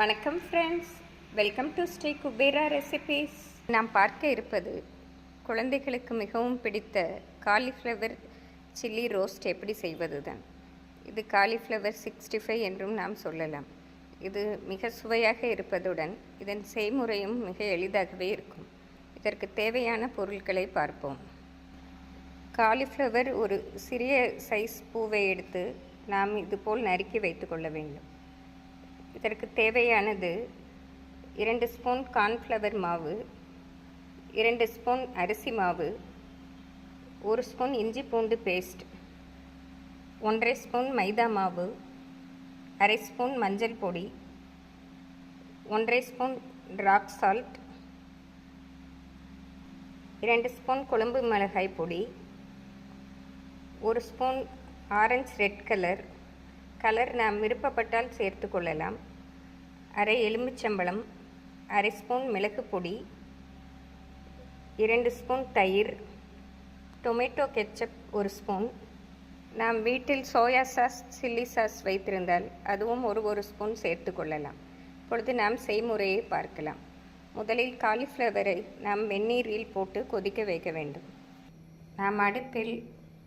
வணக்கம் friends welcome to Sri Kubera recipes நாம் பார்க்க இருப்பது குழந்தைகளுக்கு மிகவும் பிடித்த காலிஃப்ளவர் சில்லி ரோஸ்ட் எப்படி செய்வது தான் இது காலிஃப்ளவர் சிக்ஸ்டி ஃபைவ் என்றும் நாம் சொல்லலாம். இது மிக சுவையாக இருப்பதுடன் இதன் செய்முறையும் மிக எளிதாகவே இருக்கும். இதற்கு தேவையான பொருட்களை பார்ப்போம். காலிஃப்ளவர் ஒரு சிறிய சைஸ் பூவை எடுத்து நாம் இதுபோல் நறுக்கி வைத்துக்கொள்ள வேண்டும். இதற்கு தேவையானது இரண்டு ஸ்பூன் கார்ன்ஃப்ளவர் மாவு இரண்டு ஸ்பூன் அரிசி மாவு ஒரு ஸ்பூன் இஞ்சி பூண்டு பேஸ்ட் ஒன்றரை ஸ்பூன் மைதா மாவு அரை ஸ்பூன் மஞ்சள் பொடி ஒன்றரை ஸ்பூன் ராக் சால்ட் இரண்டு ஸ்பூன் குழம்பு மிளகாய் பொடி ஒரு spoon orange red colour. Colour நாம் விருப்பப்பட்டால் சேர்த்து கொள்ளலாம். அரை எலுமிச்சம்பழம் அரை ஸ்பூன் மிளகு பொடி இரண்டு ஸ்பூன் தயிர் டொமேட்டோ கெச்சப் ஒரு ஸ்பூன். நாம் வீட்டில் சோயா சாஸ் சில்லி சாஸ் வைத்திருந்தால் அதுவும் ஒரு ஒரு ஸ்பூன் சேர்த்து கொள்ளலாம். இப்பொழுது நாம் செய்முறையை பார்க்கலாம். முதலில் காலிஃப்ளவரை நாம் வெந்நீரில் போட்டு கொதிக்க வைக்க வேண்டும். நாம் அடுப்பில்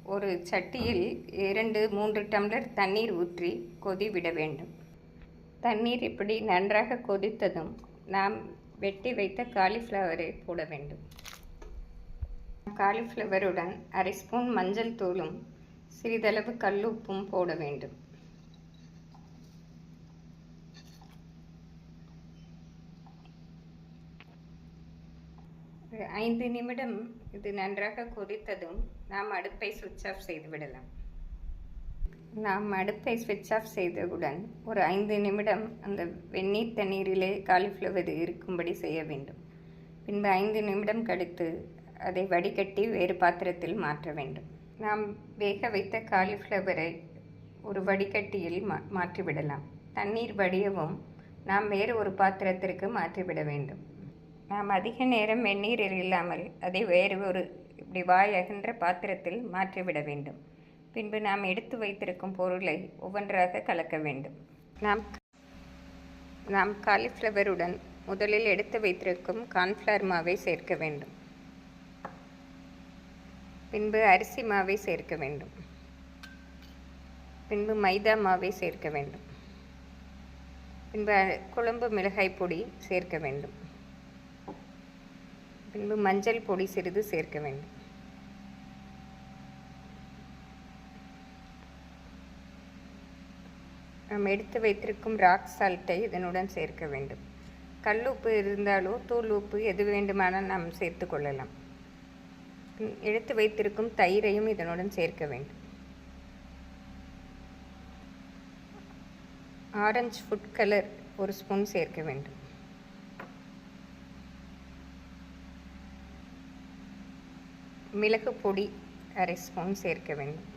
ஒரு சட்டியில் இரண்டு மூன்று டம்ளர் தண்ணீர் ஊற்றி கொதி விட வேண்டும். தண்ணீர் இப்படி நன்றாக கொதித்ததும் நாம் வெட்டி வைத்த காலிஃப்ளவரை போட வேண்டும். காலிஃப்ளவருடன் அரை ஸ்பூன் மஞ்சள் தூளும் சிறிதளவு கல்லுப்பும் போட வேண்டும். ஐந்து நிமிடம் இது நன்றாக கொதித்ததும் நாம் அடுப்பை சுவிட்ச் ஆஃப் செய்து விடலாம். நாம் அடுப்பை ஸ்விட்ச் ஆஃப் செய்தவுடன் ஒரு ஐந்து நிமிடம் அந்த வெந்நீர் தண்ணீரிலே காலிஃப்ளவர் இருக்கும்படி செய்ய வேண்டும். பின்பு ஐந்து நிமிடம் கழித்து அதை வடிகட்டி வேறு பாத்திரத்தில் மாற்ற வேண்டும். நாம் வேக வைத்த காலிஃப்ளவரை ஒரு வடிகட்டியில் மா மாற்றிவிடலாம். தண்ணீர் வடியவும் நாம் வேறு ஒரு பாத்திரத்திற்கு மாற்றிவிட வேண்டும். நாம் அதிக நேரம் வெந்நீரில் இல்லாமல் அதை வேறு ஒரு இப்படி வாய் அகன்ற பாத்திரத்தில் மாற்றிவிட வேண்டும். பின்பு நாம் எடுத்து வைத்திருக்கும் பொருளை ஒவ்வொன்றாக கலக்க வேண்டும். நாம் நாம் காலிஃப்ளவருடன் முதலில் எடுத்து வைத்திருக்கும் கார்ன்ஃப்ளவர் மாவை சேர்க்க வேண்டும். பின்பு அரிசி மாவை சேர்க்க வேண்டும். பின்பு மைதா மாவை சேர்க்க வேண்டும். பின்பு குழம்பு மிளகாய் பொடி சேர்க்க வேண்டும். பின்பு மஞ்சள் பொடி சிறிது சேர்க்க வேண்டும். நாம் எடுத்து வைத்திருக்கும் ராக் சால்ட்டை இதனுடன் சேர்க்க வேண்டும். கல் உப்பு இருந்தாலோ தூள் உப்பு எது வேண்டுமானால் நாம் சேர்த்து கொள்ளலாம். எடுத்து வைத்திருக்கும் தயிரையும் இதனுடன் சேர்க்க வேண்டும். ஆரஞ்சு ஃபுட் கலர் ஒரு ஸ்பூன் சேர்க்க வேண்டும். மிளகு பொடி அரை ஸ்பூன் சேர்க்க வேண்டும்.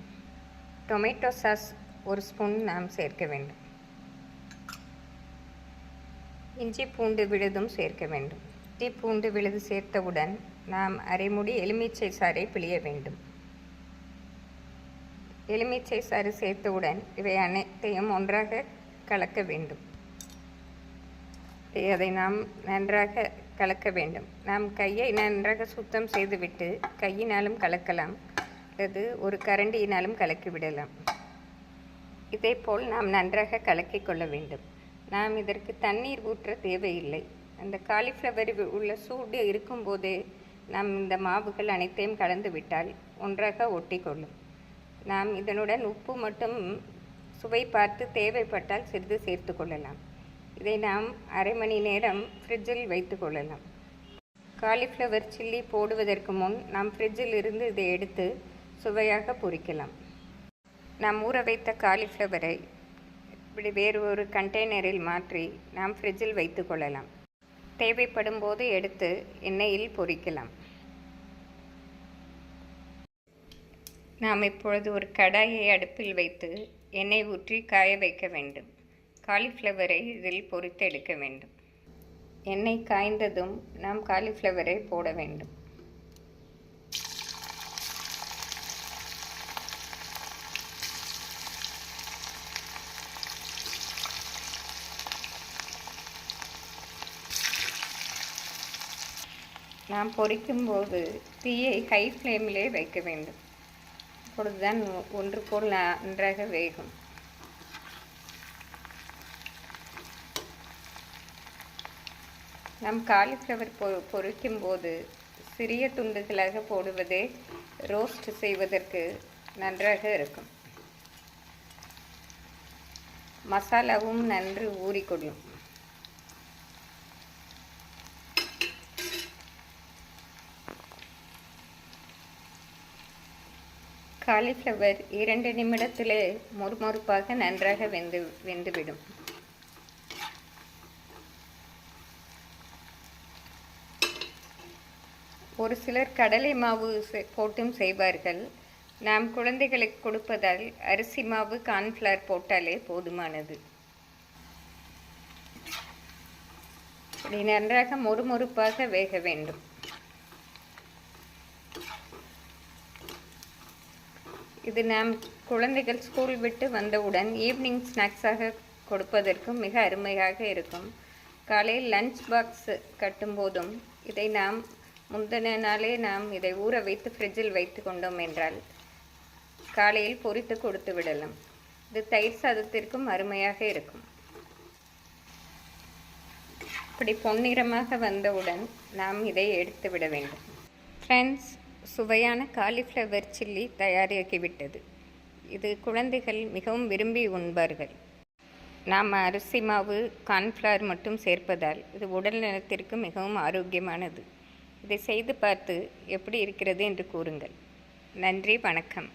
டொமேட்டோ சாஸ் ஒரு ஸ்பூன் நாம் சேர்க்க வேண்டும். இஞ்சி பூண்டு விழுதும் சேர்க்க வேண்டும். இஞ்சி பூண்டு விழுது சேர்த்தவுடன் நாம் அரைமுடி எலுமிச்சை சாறை பிழிய வேண்டும். எலுமிச்சை சாறு சேர்த்தவுடன் இவை அனைத்தையும் ஒன்றாக கலக்க வேண்டும். அதை நாம் நன்றாக கலக்க வேண்டும். நாம் கையை நன்றாக சுத்தம் செய்துவிட்டு கையினாலும் கலக்கலாம். அல்லது ஒரு கரண்டியினாலும் கலக்கி விடலாம் இதேபோல் நாம் நன்றாக கலக்கி கொள்ள வேண்டும். நாம் இதற்கு தண்ணீர் ஊற்ற தேவையில்லை. அந்த காலிஃப்ளவர் உள்ள சூடு இருக்கும்போதே நாம் இந்த மாவுகள் அனைத்தையும் கலந்து விட்டால் ஒன்றாக ஒட்டி கொள்ளும் நாம் இதனுடன் உப்பு மட்டும் சுவை பார்த்து தேவைப்பட்டால் சிறிது சேர்த்து கொள்ளலாம். இதை நாம் அரை மணி நேரம் ஃப்ரிட்ஜில் வைத்து கொள்ளலாம். காலிஃப்ளவர் சில்லி போடுவதற்கு முன் நாம் ஃப்ரிட்ஜில் இருந்து இதை எடுத்து சுவையாக பொரிக்கலாம். நாம் ஊற வைத்த காலிஃப்ளவரை இப்படி வேறு ஒரு கண்டெய்னரில் மாற்றி நாம் ஃப்ரிட்ஜில் வைத்து கொள்ளலாம். தேவைப்படும் போது எடுத்து எண்ணெயில் பொரிக்கலாம் நாம் இப்பொழுது ஒரு கடாயை அடுப்பில் வைத்து எண்ணெய் ஊற்றி காய வைக்க வேண்டும். காலிஃப்ளவரை இதில் பொரித்து எடுக்க வேண்டும். எண்ணெய் காய்ந்ததும் நாம் காலிஃப்ளவரை போட வேண்டும். நாம் பொரிக்கும்போது தீயை ஹை ஃப்ளேமிலே வைக்க வேண்டும். அப்பொழுதுதான் ஒன்று போல் நன்றாக வேகும். நம் காலிஃப்ளவர் பொ பொரிக்கும் போது சிறிய துண்டுகளாக போடுவதே ரோஸ்ட் செய்வதற்கு நன்றாக இருக்கும். மசாலாவும் நன்று ஊறிக்கொள்ளும். காலிஃப்ளவர் இரண்டு நிமிடத்திலே மொறுமொறுப்பாக நன்றாக வெந்து வெந்துவிடும். ஒரு சிலர் கடலை மாவு போட்டும் செய்வார்கள். நாம் குழந்தைகளுக்கு கொடுப்பதால் அரிசி மாவு கார்ன்ஃப்ளவர் போட்டாலே போதுமானது. இப்படி நன்றாக மொறுமொறுப்பாக வேக வேண்டும். இது நாம் குழந்தைகள் ஸ்கூல் விட்டு வந்தவுடன் ஈவினிங் ஸ்நாக்ஸாக கொடுப்பதற்கும் மிக அருமையாக இருக்கும். காலையில் லஞ்ச் பாக்ஸ் கட்டும்போதும் இதை நாம் முந்தின நாளே நாம் இதை ஊற வைத்து ஃப்ரிட்ஜில் வைத்து கொண்டோம் என்றால் காலையில் பொரித்து கொடுத்து விடலாம். இது தயிர் சாதத்திற்கும் அருமையாக இருக்கும். இப்படி பொன்னிறமாக வந்தவுடன் நாம் இதை எடுத்து விட வேண்டும். ஃப்ரெண்ட்ஸ் சுவையான காலிஃப்ளவர் சில்லி தயாராகிவிட்டது. இது குழந்தைகள் மிகவும் விரும்பி உண்பார்கள். நாம் அரிசி மாவு கார்ன்ஃப்ளவர் மட்டும் சேர்ப்பதால் இது உடல் நலத்திற்கு மிகவும் ஆரோக்கியமானது. இதை செய்து பார்த்து எப்படி இருக்கிறது என்று கூறுங்கள். நன்றி வணக்கம்.